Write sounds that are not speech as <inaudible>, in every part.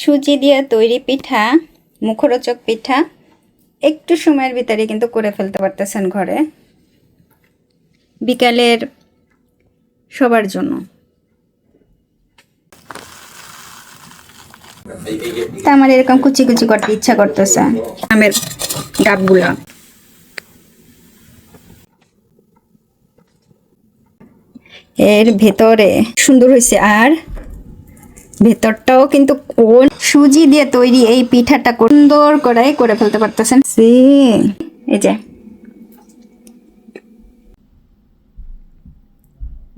সুজি দিয়ে তৈরি পিঠা, মুখরোচক পিঠা, একটু সময়ের ভিতরে কিন্তু করে ফেলতে পারতেছেন ঘরে। বিকালের সবার জন্য। তা আমার এরকম কুচি কুচি করতে ইচ্ছা করতেছে, আমের গাবগুলা। এর ভেতরে সুন্দর হয়েছে আর ভেতরটাও কিন্তু কোন সুজি দিয়ে তৈরি এই পিঠাটা সুন্দর করে করে ফেলতে পারতেছেন। সে। এই যে।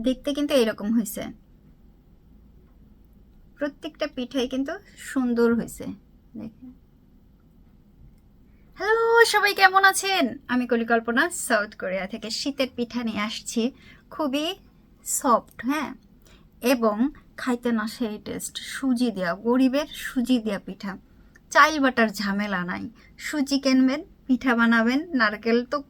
দেখতে কিন্তু এরকম হয়েছে। প্রত্যেকটা পিঠাই কিন্তু সুন্দর হয়েছে। দেখেন। হ্যালো সবাই কেমন আছেন? আমি কলিকল্পনা সাউথ কোরিয়া থেকে শীতের পিঠা নিয়ে আসছি। খুবই সফট হ্যাঁ? এবং খাইতে না সেই টেস্ট সুজি দেওয়া গরিবের সুজি দেওয়া পিঠা। চাইল বাটার ঝামেলা নাই। সুজি কিনবেন, পিঠা বানাবেন, নারকেল তো,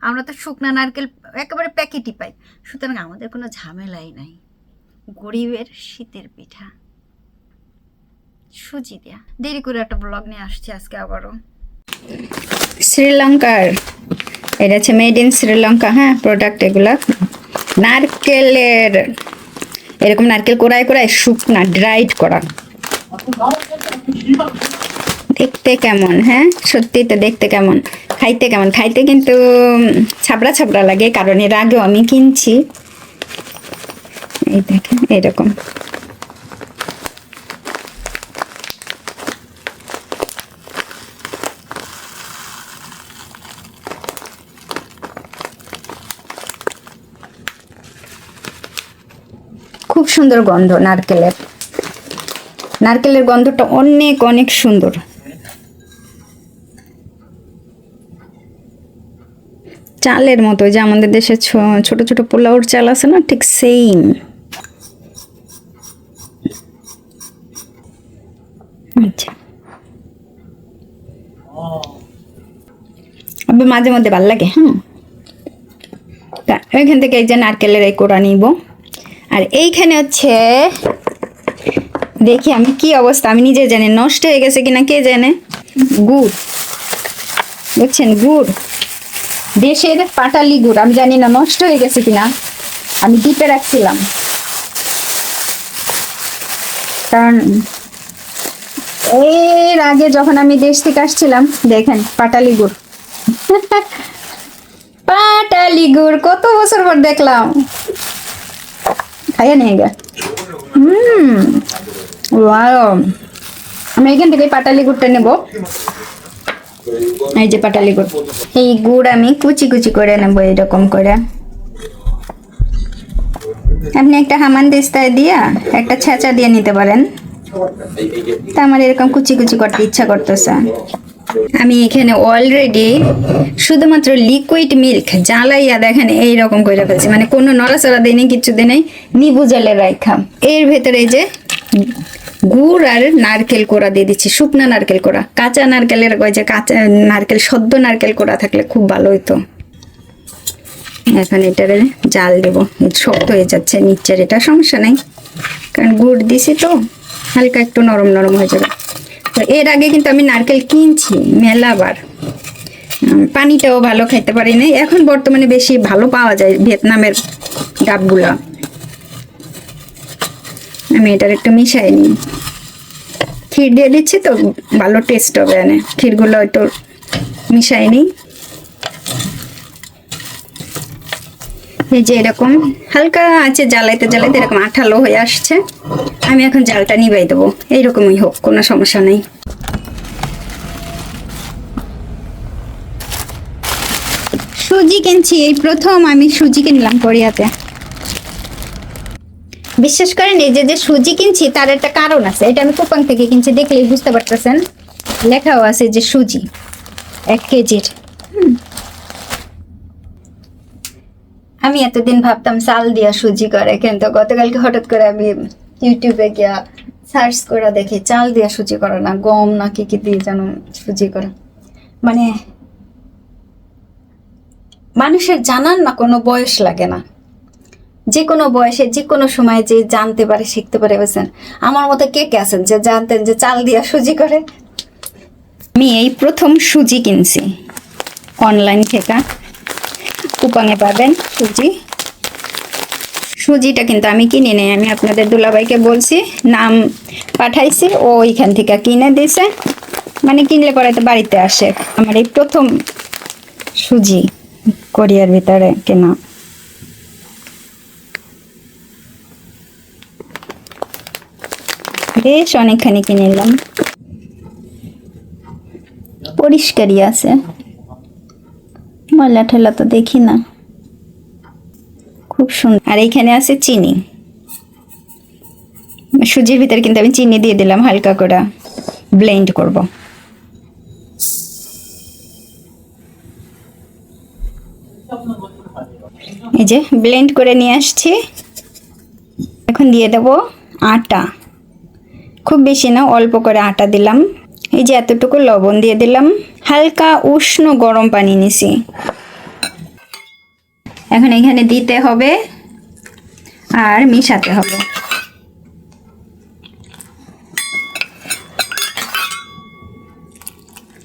আমরা তো শুকনা নারকেল একেবারে প্যাকেটই পাই। সুতরাং আমাদের কোনো ঝামেলাই নাই। গরিবের শীতের পিঠা। সুজি দেয়া। দেরি করে একটা ব্লগ নিয়ে আসছি আজকে আবারও। শ্রীলঙ্কার। এটা হচ্ছে মেড ইন শ্রীলঙ্কা হ্যাঁ প্রোডাক্ট এগুলা। নারকেলের। এরকম নারকেল কোড়ায় কোড়ায় শুকনা ড্রাইড করা। দেখতে কেমন হ্যাঁ? সত্যি তো দেখতে কেমন। খাইতে কেমন? খাইতে কিন্তু ছাবড়া ছাবড়া লাগে, কারণ এর আগেও আমি কিনছি। এই দেখেন, এরকম। খুব সুন্দর গন্ধ নারকেলের। নারকেলের গন্ধটা অনেক অনেক সুন্দর। চালের মতো যে আমাদের দেশে ছোট ছোট পোলাওর চাল আছে না, ঠিক সেম। আচ্ছা। মাঝে মধ্যে ভালো লাগে হ্যাঁ এখান থেকে এই যে নারকেলের এই কোড়া নিব। আর এইখানে হচ্ছে, দেখি আমি কি অবস্থা, আমি নিজে জানি, নষ্ট হয়ে গেছে কিনা কে জানে? গুড়। বুঝছেন গুড়? দেশের পাটালি গুড়, আমি জানি না নষ্ট হয়ে গেছে কিনা। আমি ডিপে রাখছিলাম। কারণ, এর আগে যখন আমি দেশ থেকে আসছিলাম, দেখেন পাটালি গুড়। <laughs> পাটালি গুড়, কত বছর পর দেখলাম। খাইয়া নিয়ে গে হুম আমি এখান থেকে পাটালি গুড়টা নেব। এই যে পাটালি গুড়। এই গুড় আমি কুচি কুচি করে নেব এরকম করে। আপনি একটা হামান দিস্তায় দিয়া একটা ছেঁচা দিয়ে নিতে পারেন। তা আমার এরকম কুচি কুচি করতে ইচ্ছা করতেছে। আমি এখানে অলরেডি শুধুমাত্র লিকুইড মিল্ক জ্বালাইয়া দেখেন এইরকম করে ফেলছি। মানে কোনো নড়াচড়া দেয়নি কিচ্ছু দেয় নাই, নিবু জলে রাখা এর ভেতরে যে গুড় আর নারকেল কোড়া দিয়ে দিচ্ছি, শুকনা নারকেল কোড়া। কাঁচা নারকেলের ওই যে কাঁচা নারকেল, সদ্য নারকেল কোড়া থাকলে খুব ভালো হইতো। এখন এটারে জাল দেবো। শক্ত হয়ে যাচ্ছে নিচের, এটা সমস্যা নেই। কারণ গুড় দিছি তো, হালকা একটু নরম নরম হয়ে যাবে। এর আগে কিন্তু আমি নারকেল কিনছি, মেলাবার। পানিটাও ভালো খাইতে পারি না এখন বর্তমানে বেশি ভালো পাওয়া যায় ভিয়েতনামের ডাবগুলো। আমি এটার একটু মিশাই নিই। ক্ষীর দিয়ে দিচ্ছি তো, ভালো টেস্ট হবে এনে। ক্ষীরগুলো একটু মিশাই নিই। এই যে এরকম হালকা আছে, জ্বালাইতে জ্বালাইতে এরকম আঠালো হয়ে আসছে। আমি এখন জালটা নিবাই দেবো। এইরকমই হোক, কোনো সমস্যা নেই। সুজি কিনছি, এই প্রথম আমি সুজি কিনলাম কোরিয়াতে। বিশ্বাস করেন, এই যে যে সুজি কিনছি, তার একটা কারণ আছে। এটা আমি কুপন থেকে কিনছি, দেখলেই বুঝতে পারতেছেন। লেখাও আছে যে সুজি, এক কেজির হুম। আমি এতদিন ভাবতাম চাল দিয়া সুজি করে, কিন্তু গতকালকে হঠাৎ করে আমি ইউটিউবে গিয়া সার্চ করে দেখি, চাল দিয়া সুজি করে না, গম না কি কি দিয়ে যেন সুজি করে। মানে মানুষের জানার না কোনো বয়স লাগে না। যে কোনো বয়সে, যে কোনো সময় যে জানতে পারে, শিখতে পারে, বুঝছেন? আমার মতো কে কে আছেন যে জানতেন যে চাল দিয়া সুজি করে? আমি এই প্রথম সুজি কিনছি। অনলাইন থেকে। কুপনে পাবেন সুজি। সুজিটা কিন্তু আমি কিনি নাই, আমি আপনাদের দুলাভাইকে বলছি, নাম পাঠাইছি, ও ওইখান থেকে কিনে দিয়েছে মানে কিনলে পরে তো বাড়িতে আসে। আমার এই প্রথম সুজি কোরিয়ার ভিতরে কেনা। বেশ অনেকখানি কিনে নিলাম। পরিষ্কারই আছে। ময়লা ঠেলা তো দেখি না। খুব সুন্দর। আর এইখানে আছে চিনি। সুজির ভিতরে কিন্তু আমি চিনি দিয়ে দিলাম, হালকা করে ব্লেন্ড করব। এই যে ব্লেন্ড করে নিয়ে আসছি। এখন দিয়ে দেব আটা। খুব বেশি না, অল্প করে আটা দিলাম। এই যে এতটুকু লবণ দিয়ে দিলাম। হালকা উষ্ণ গরম পানি নিছি। এখন এখানে দিতে হবে আর মিশাতে হবে।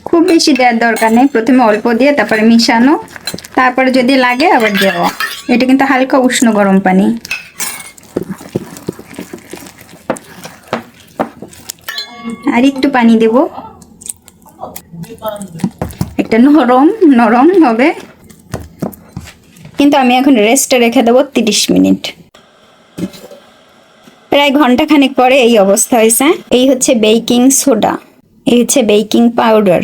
খুব বেশি দেওয়ার দরকার নেই। প্রথমে অল্প দিয়ে তারপরে মিশানো। তারপরে যদি লাগে আবার দেওয়া এটা কিন্তু হালকা উষ্ণ গরম পানি। আর একটু পানি দেব। একটা নরম নরম হবে কিন্তু আমি এখন রেস্টে রেখে দেবো তিরিশ মিনিট। প্রায় ঘণ্টা খানেক পরে এই অবস্থা হয়েছে। এই হচ্ছে বেকিং সোডা এই হচ্ছে বেকিং পাউডার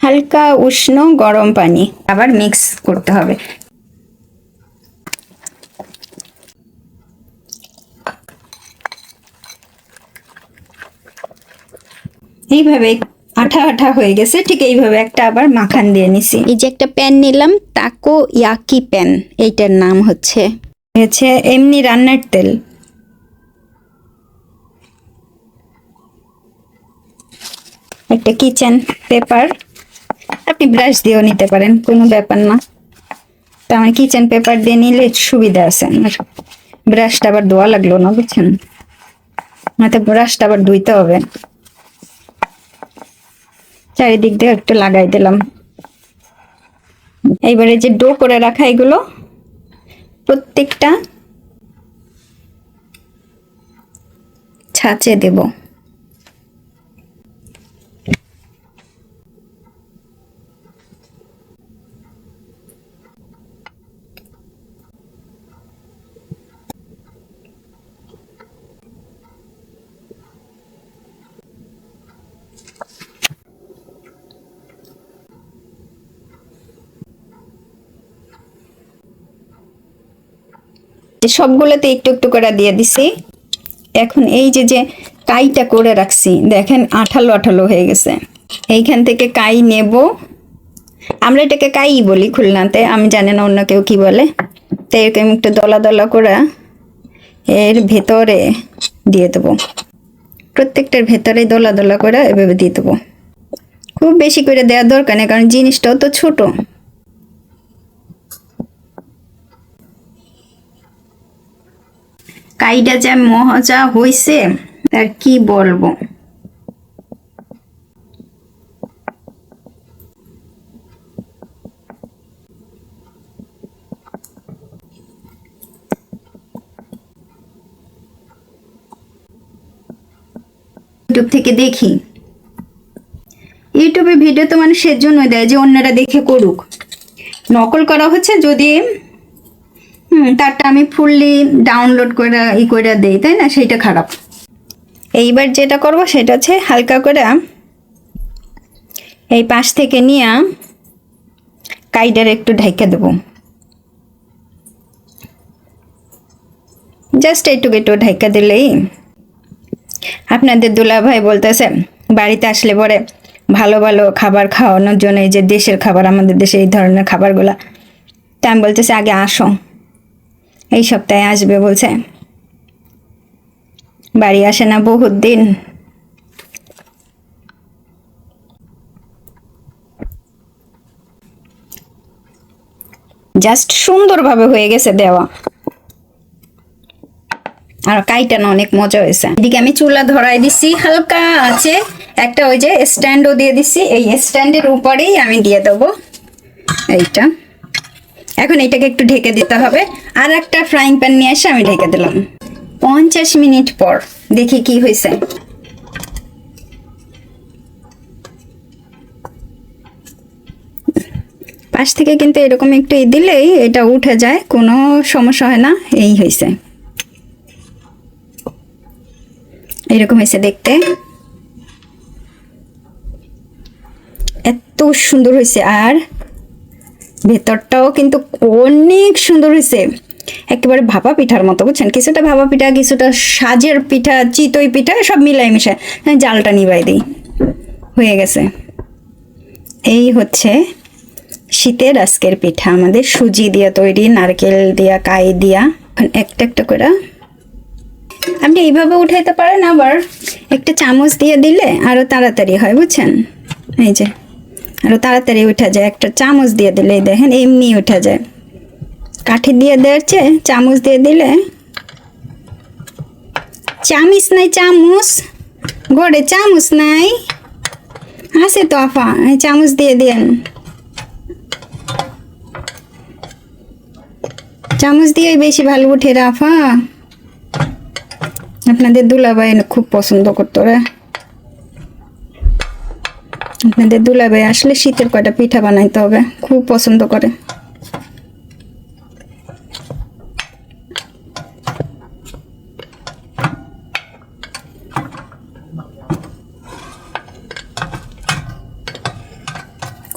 হালকা, উষ্ণ, গরম পানি। আবার মিক্স করতে হবে। এইভাবে আঠা আঠা হয়ে গেছে ঠিক এইভাবে একটা আবার মাখান দিয়ে নিছি। এই যে একটা প্যান নিলাম তাকো ইয়াকি প্যান এইটার নাম হচ্ছে। হচ্ছে এমনি রান্নার তেল। একটা কিচেন পেপার আপনি ব্রাশ দিয়েও নিতে পারেন কোনো ব্যাপার না। তো আমার কিচেন পেপার দিয়ে নিলে সুবিধা আছে আমার। ব্রাশটা আবার ধোয়া লাগল না বুঝছেন? না তো ব্রাশটা আবার ধুইতে হবে। চারিদিক দিয়ে একটু লাগাই দিলাম। এইবারে যে ডো করে রাখা এগুলো প্রত্যেকটা ছাঁচে দেব। সবগুলোতে একটু একটু করে দিয়ে দিছি। এখন এই যে যে কাইটা করে রাখছি, দেখেন আঠালো আঠালো হয়ে গেছে। এইখান থেকে কাই নেব। আমরা এটাকে কাই বলি খুলনাতে, আমি জানি না অন্য কেউ কি বলে। তো এরকম একটু দলা দলা করে এর ভেতরে দিয়ে দেবো। প্রত্যেকটার ভেতরে দলা দলা করে এভাবে দিয়ে দেবো। খুব বেশি করে দেওয়ার দরকার নেই, কারণ জিনিসটাও তো ছোট। কাইটা যা মজা হইছে, আর কি বলব? ইউটিউব থেকে দেখি। ইউটিউবে ভিডিও তো মানুষের জন্য দেয় যে অন্যরা দেখে করুক। নকল করা হচ্ছে যদি তারটা আমি ফুললি ডাউনলোড করে, ই করে দেই, তাই না? সেইটা খারাপ। এইবার যেটা করব সেটা হচ্ছে হালকা করে এই পাশ থেকে নিয়ে কাইডার একটু ঢেকে দেব। জাস্ট এইটুকু একটু ঢেকে দিলেই। আপনাদের দুলা ভাই বলতেছে, বাড়িতে আসলে পরে ভালো ভালো খাবার খাওয়ানোর জন্য এই যে দেশের খাবার, আমাদের দেশে এই ধরনের খাবারগুলা। তা আমি বলতেছি, আগে আসো। এই সপ্তাহে আসবে বলছে। বাড়ি আসে না বহুত দিন। জাস্ট সুন্দরভাবে হয়ে গেছে দেওয়া। আর কাইটা না অনেক মজা হয়েছে। এদিকে আমি চুলা ধরাই দিছি, হালকা আছে। একটা ওই যে স্ট্যান্ডও দিয়ে দিছি, এই স্ট্যান্ডের উপরেই আমি দিয়ে দেবো। এইটা। এখন এটাকে একটু ঢেকে দিতে হবে। আর একটা ফ্রাইং প্যান নিয়ে এসে আমি ঢেকে দিলাম। পঞ্চাশ মিনিট পর দেখি কি হয়েছে পাশ থেকে কিন্তু এরকম একটু ই দিলেই এটা উঠে যায়, কোনো সমস্যা হয় না, এই হয়েছে এরকম হয়েছে দেখতে। এত সুন্দর হয়েছে আর ভেতরটাও কিন্তু অনেক সুন্দর হয়েছে একেবারে ভাপা পিঠার মতো বুঝছেন? কিছুটা ভাপা পিঠা কিছুটা সাজের পিঠা চিতই পিঠা সব মিলাই হ্যাঁ, জালটা নিবাই দিই। হয়ে গেছে। এই হচ্ছে শীতের আজকের পিঠা। আমাদের সুজি দিয়া তৈরি নারকেল দিয়া কাই দিয়া একটা একটা করে। আপনি এইভাবে উঠাইতে পারেন আবার একটা চামচ দিয়ে দিলে আরও তাড়াতাড়ি হয় বুঝছেন? এই যে। আরও তাড়াতাড়ি উঠা যায়। একটা চামচ দিয়ে দিলে দেখেন, এমনি উঠা যায়। কাঠি দিয়ে চেয়ে চামচ দিয়ে দিলে চামিচ নাই, চামচ। ঘরে চামচ নাই। আছে তো আফা চামচ দিয়ে দেন। চামচ দিয়ে বেশি ভালো উঠে রাফা আপনাদের দুলাভাই খুব পছন্দ করতো রে। আপনাদের দুলাভাই, আসলে শীতের কয়টা পিঠা বানাইতে হবে? খুব পছন্দ করে।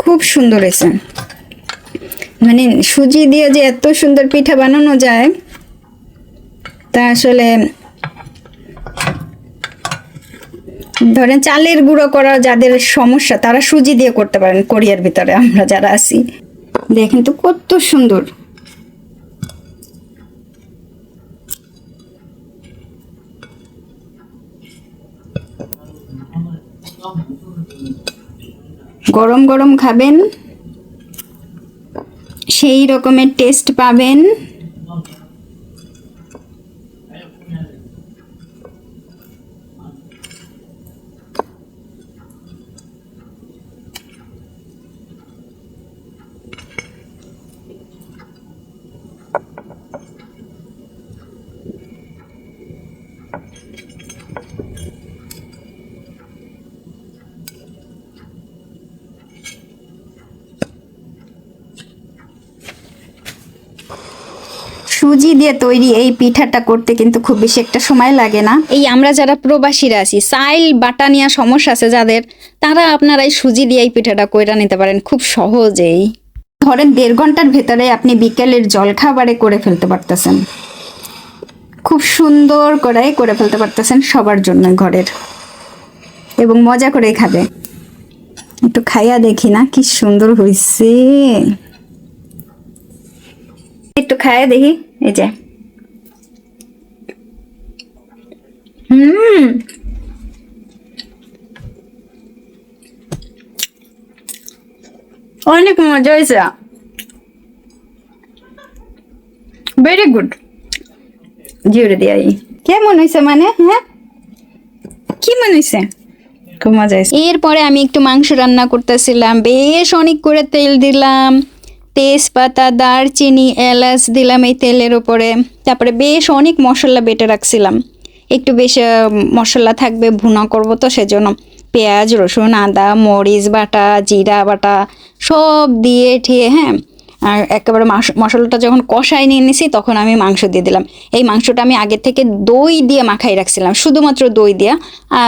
খুব সুন্দর হয়েছে। মানে সুজি দিয়ে যে এত সুন্দর পিঠা বানানো যায়, তা আসলে ধরেন চালের গুঁড়ো করা যাদের সমস্যা, তারা সুজি দিয়ে করতে পারেন কোরিয়ার ভিতরে, আমরা যারা আছি। দেখেন তো কত সুন্দর। গরম গরম খাবেন, সেই রকমের টেস্ট পাবেন। সুজি দিয়ে তৈরি এই পিঠাটা করতে কিন্তু খুব বেশি একটা সময় লাগে না। এই আমরা যারা প্রবাসীরা আছি সাইল বাটা নেওয়া সমস্যা আছে যাদের তারা আপনারা এই সুজি দিয়ে এই পিঠাটা কইরা নিতে পারেন খুব সহজেই। ধরেন দেড় ঘণ্টার ভেতরে আপনি বিকেলের জলখাবারে করে ফেলতে পারতেছেন। খুব সুন্দর করে করে ফেলতে পারতেছেন সবার জন্য ঘরের। এবং মজা করে খাবে। একটু খাইয়া দেখি না কি সুন্দর হয়েছে একটু খাইয়া দেখি। ভেরি গুড জিউরে দিয়াই কেমন হয়েছে মানে? হ্যাঁ? কি মনে হয়েছে? খুব মজা এরপরে আমি একটু মাংস রান্না করতেছিলাম। বেশ অনেক করে তেল দিলাম। তেজপাতা, দারচিনি, এলাচ দিলাম এই তেলের উপরে। তারপরে বেশ অনেক মশলা বেটে রাখছিলাম। একটু বেশ মশলা থাকবে, ভুনা করব তো সেজন্য। পেঁয়াজ, রসুন, আদা, মরিচ বাটা, জিরা বাটা সব দিয়ে ঠিয়ে হ্যাঁ আর একেবারে মশলাটা যখন কষাই নিয়ে নিছি তখন আমি মাংস দিয়ে দিলাম। এই মাংসটা আমি আগে থেকে দই দিয়ে মাখাই রাখছিলাম, শুধুমাত্র দই দিয়া।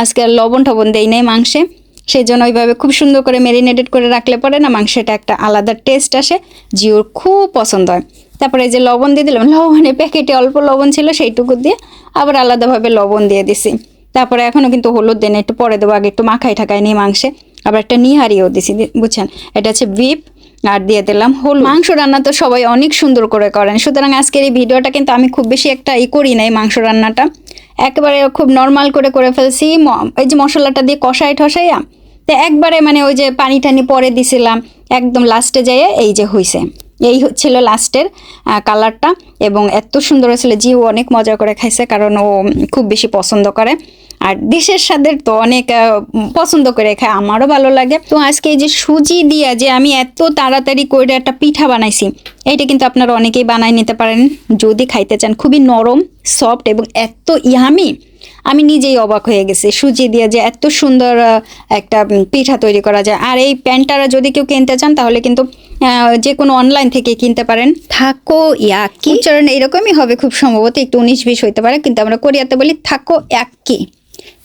আজকে লবণ টবণ দেই নাই মাংসে। সেই জন্য ওইভাবে খুব সুন্দর করে ম্যারিনেটেড করে রাখলে পরে না মাংসটা একটা আলাদা টেস্ট আসে, জিওর খুব পছন্দ হয়। তারপরে যে লবণ দিয়ে দিলাম লবণের প্যাকেটে অল্প লবণ ছিল সেইটুকু দিয়ে আবার আলাদাভাবে লবণ দিয়ে দিছি। তারপরে এখনও কিন্তু হলুদ দেন, একটু পরে দেবো, আগে একটু মাখাই ঠাকাই নিয়ে মাংসে, আবার একটা নিহারিও দিছি বুঝছেন? এটা হচ্ছে বিপ আর দিয়ে দিলাম হলুদ। মাংস রান্না তো সবাই অনেক সুন্দর করে করেন, সুতরাং আজকের এই ভিডিওটা কিন্তু আমি খুব বেশি একটা ই করি নাই মাংস রান্নাটা। একেবারে খুব নর্মাল করে করে ফেলছি। এই যে মশলাটা দিয়ে কষাই ঠসাইয়া, তো একবারে মানে ওই যে পানি টানি পরে দিছিলাম, একদম লাস্টে যাইয়ে এই যে হইছে। এই ছিল লাস্টের কালারটা এবং এত সুন্দর হয়েছিল। জিও অনেক মজা করে খাইছে কারণ ও খুব বেশি পছন্দ করে। আর দেশের স্বাদের তো অনেক পছন্দ করে খায়, আমারও ভালো লাগে। তো আজকে এই যে সুজি দিয়া যে আমি এত তাড়াতাড়ি করে একটা পিঠা বানাইছি এটা কিন্তু আপনারা অনেকেই বানাই নিতে পারেন। যদি খাইতে চান, খুবই নরম সফট এবং এত ইয়ামি আমি নিজেই অবাক হয়ে গেছি। সুজি দিয়ে যে এত সুন্দর একটা পিঠা তৈরি করা যায়। আর এই প্যান্টটা যদি কেউ কিনতে চান, তাহলে কিন্তু যে কোনো অনলাইন থেকে কিনতে পারেন। থাকো ইয়াকি। উচ্চারণ এরকমই হবে খুব সম্ভবত একটু উনিশ বিশ হইতে পারে কিন্তু আমরা কোরিয়াতে বলি থাকো একই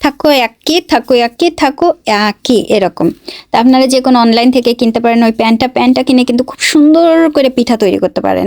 থাকো একই থাকো একই থাকো একই এরকম। তা আপনারা যে কোনো অনলাইন থেকে কিনতে পারেন ওই প্যান্টটা প্যান্টটা কিনে কিন্তু খুব সুন্দর করে পিঠা তৈরি করতে পারেন।